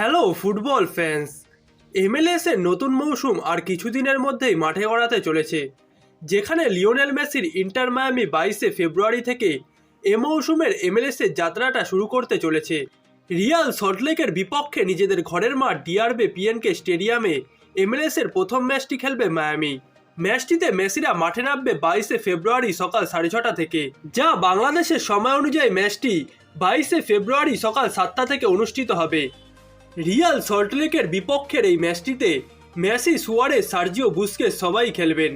Hello football fans MLS এর নতুন মৌসুম আর কিছুদিনের মধ্যেই মাঠে গড়াতে চলেছে। যেখানে লিওনেল মেসির ইন্টার মায়ামি বাইশে ফেব্রুয়ারি থেকে এ মৌসুমের এমএলএস এর যাত্রাটা শুরু করতে চলেছে। রিয়াল সল্টলেকের বিপক্ষে নিজেদের ঘরের মাঠ ডিআরবে পিএনকে স্টেডিয়ামে এমএলএস এর প্রথম ম্যাচটি খেলবে মায়ামি। ম্যাচটিতে মেসিরা মাঠে নামবে বাইশে ফেব্রুয়ারি সকাল সাড়ে ছটা থেকে। যা বাংলাদেশের সময় অনুযায়ী ম্যাচটি বাইশে ফেব্রুয়ারি সকাল সাতটা থেকে অনুষ্ঠিত হবে। রিয়াল সল্টলেকের বিপক্ষের এই ম্যাচটিতে মেসি সুয়ারে সার্জিও বুসকে সবাই খেলবেন।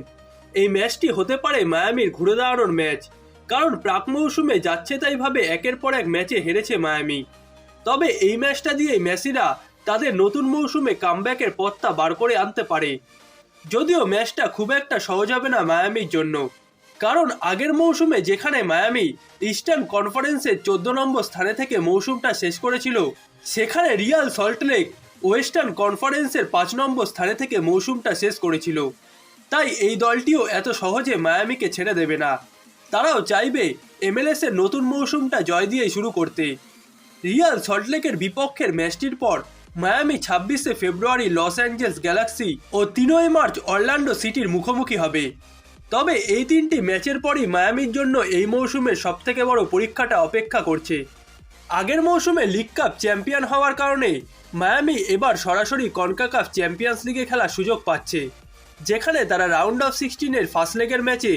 এই ম্যাচটি হতে পারে মায়ামির ঘুরে দাঁড়ানোর ম্যাচ, কারণ প্রাক মৌসুমে যাচ্ছে তাইভাবে একের পর এক ম্যাচে হেরেছে মায়ামি। তবে এই ম্যাচটা দিয়ে মেসিরা তাদের নতুন মৌসুমে কামব্যাকের পথটা বার করে আনতে পারে। যদিও ম্যাচটা খুব একটা সহজ হবে না মায়ামির জন্য। কারণ আগের মৌসুমে যেখানে মায়ামি ইস্টার্ন কনফারেন্সের চোদ্দ নম্বর স্থানে থেকে মৌসুমটা শেষ করেছিল, সেখানে রিয়াল সল্টলেক ওয়েস্টার্ন কনফারেন্সের পাঁচ নম্বর স্থানে থেকে মৌসুমটা শেষ করেছিল। তাই এই দলটিও এত সহজে মায়ামিকে ছেড়ে দেবে না। তারাও চাইবে এমএলএস এর নতুন মৌসুমটা জয় দিয়েই শুরু করতে। রিয়াল সল্টলেকের বিপক্ষের ম্যাচটির পর মায়ামি ছাব্বিশে ফেব্রুয়ারি লস অ্যাঞ্জেলস গ্যালাক্সি ও তিনই মার্চ অরল্যান্ডো সিটির মুখোমুখি হবে। তবে এই তিনটি ম্যাচের পরই মায়ামির জন্য এই মৌসুমের সবথেকে বড় পরীক্ষাটা অপেক্ষা করছে। আগের মৌসুমে লিগ কাপ চ্যাম্পিয়ন হওয়ার কারণে মায়ামি এবার সরাসরি কনকাকাফ চ্যাম্পিয়ন্স লিগে খেলার সুযোগ পাচ্ছে, যেখানে তারা রাউন্ড অফ সিক্সটিনের ফার্স্ট লেগের ম্যাচে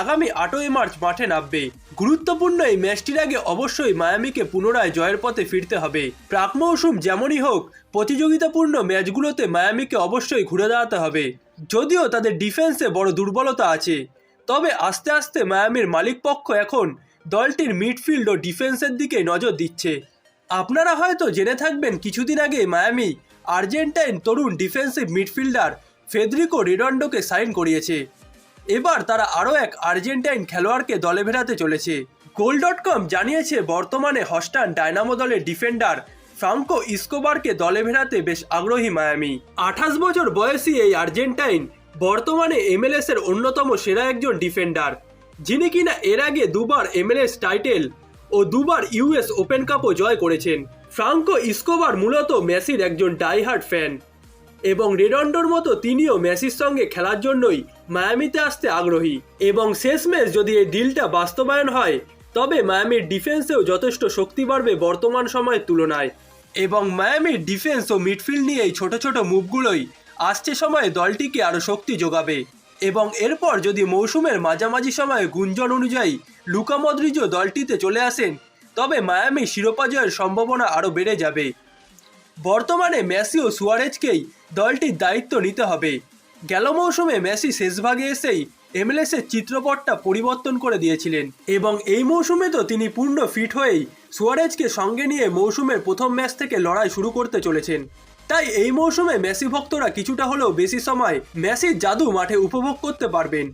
আগামী আটই মার্চ মাঠে নামবে। গুরুত্বপূর্ণ এই ম্যাচটির আগে অবশ্যই মায়ামিকে পুনরায় জয়ের পথে ফিরতে হবে। প্রাক মৌসুম যেমনই হোক, প্রতিযোগিতাপূর্ণ ম্যাচগুলোতে মায়ামিকে অবশ্যই ঘুরে দাঁড়াতে হবে। যদিও তাদের ডিফেন্সে বড় দুর্বলতা আছে, তবে আস্তে আস্তে মায়ামির মালিকপক্ষ এখন দলটির মিডফিল্ড ও ডিফেন্সের দিকে নজর দিচ্ছে। আপনারা হয়তো জেনে থাকবেন, কিছুদিন আগে মায়ামি আর্জেন্টাইন তরুণ ডিফেন্সিভ মিডফিল্ডার ফেদরিকো রিডন্ডোকে সাইন করিয়েছে। এবার তারা আরও এক আর্জেন্টাইন খেলোয়াড়কে দলে ভেড়াতে চলেছে। গোল ডট কম জানিয়েছে, বর্তমানে হস্টান ডায়নামো দলের ডিফেন্ডার ফ্রাঙ্কো ইস্কোবারকে দলে ভেড়াতে বেশ আগ্রহী মায়ামি। আঠাশ বছর বয়সী এই আর্জেন্টাইন বর্তমানে এমএলএস এর অন্যতম সেরা একজন ডিফেন্ডার, যিনি কিনা এর আগে দুবার এমএলএস টাইটেল ও দুবার ইউএস ওপেন কাপও জয় করেছেন। ফ্রাঙ্কো ইস্কোবার মূলত মেসির একজন ডাইহার্ট ফ্যান এবং রেডন্ডোর মতো তিনিও মেসির সঙ্গে খেলার জন্যই মায়ামিতে আসতে আগ্রহী। এবং শেষ ম্যাচ যদি এই ডিলটা বাস্তবায়ন হয়, তবে মায়ামির ডিফেন্সেও যথেষ্ট শক্তি বাড়বে বর্তমান সময়ের তুলনায়। এবং মায়ামির ডিফেন্স ও মিডফিল্ড নিয়ে এই ছোট ছোট মুভগুলোই আসছে সময়ে দলটিকে আরও শক্তি যোগাবে। এবং এরপর যদি মৌসুমের মাঝামাঝি সময়ে গুঞ্জন অনুযায়ী লুকা মদ্রিজও দলটিতে চলে আসেন, তবে মায়ামি শিরোপা জয়ের সম্ভাবনা আরও বেড়ে যাবে। বর্তমানে মেসি ও সুয়ারেজকেই দলটির দায়িত্ব নিতে হবে। গেল মৌসুমে মেসি শেষভাগে এসেই এমএলএস এর চিত্রপটটা পরিবর্তন করে দিয়েছিলেন এবং এই মৌসুমে তো তিনি পূর্ণ ফিট হয়েই সুয়ারেজকে সঙ্গে নিয়ে মৌসুমের প্রথম ম্যাচ থেকে লড়াই শুরু করতে চলেছেন। তাই এই মৌসুমে মেসি ভক্তরা কিছুটা হলেও বেশি সময় মেসির জাদু মাঠে উপভোগ করতে পারবেন।